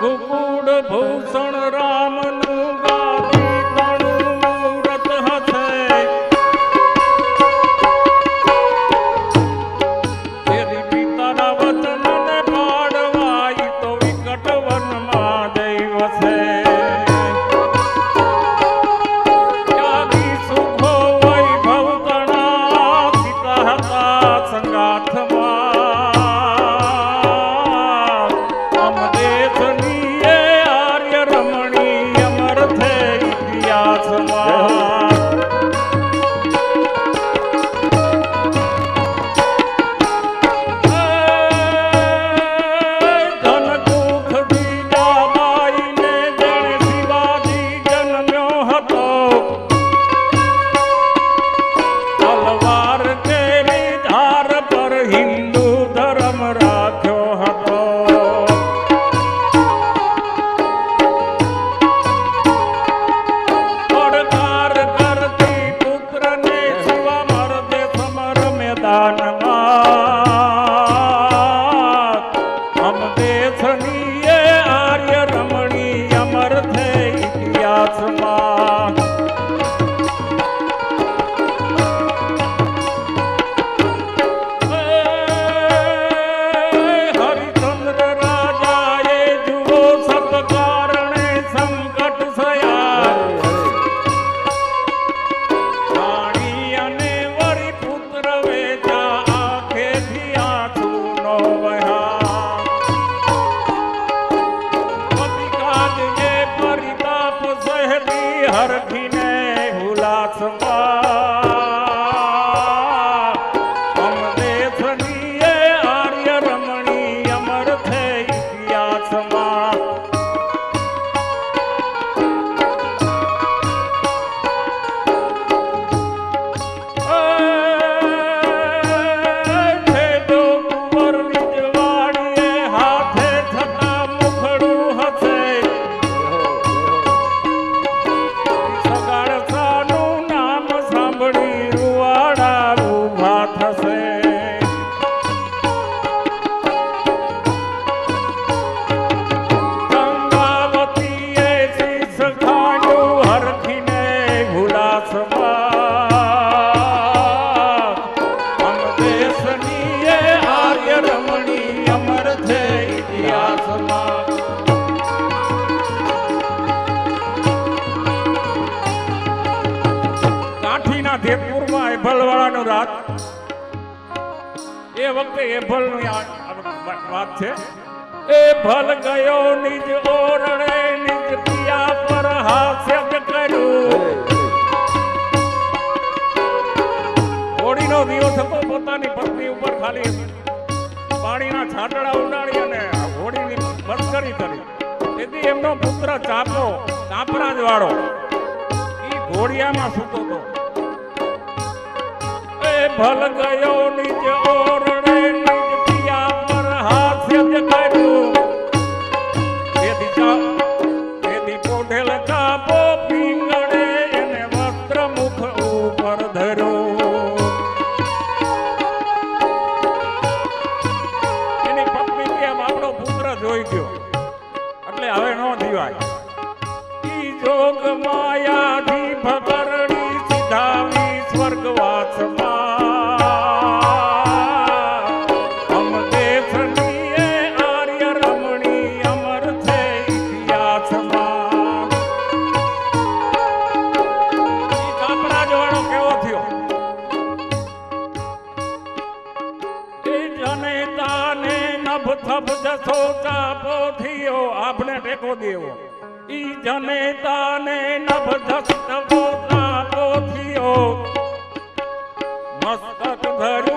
गोकुळ भूषण આર્ય રમણી અમર થઈ ઇતિહાસમાં. हर दिन જેતપુરમાં એભલવાળાનો રાત. એ વખતે એભલની વાત છે. એ ભલ ગયો નિજ ઓરણે, નિજ પિયા પર હાસ્ય કર્યું. ખાલી પાણીના છાંટડા ઉડાડી અને હોળીની મસ્કરી કરી. તેથી એમનો પુત્ર ચાપો કાપરાજ વાળો, ઈ ઘોડિયામાં સૂતો હતો. એ ભલ ગયો ઓરણે જોઈ ગયો. એટલે હવે ન દીવાય. જોગ માયાથી છસો ચા પોથીઓ આપણે ટેકો દેવો. ઈ જને તાને નભ ધસ્ત પોથીઓ મસ્તક ધરી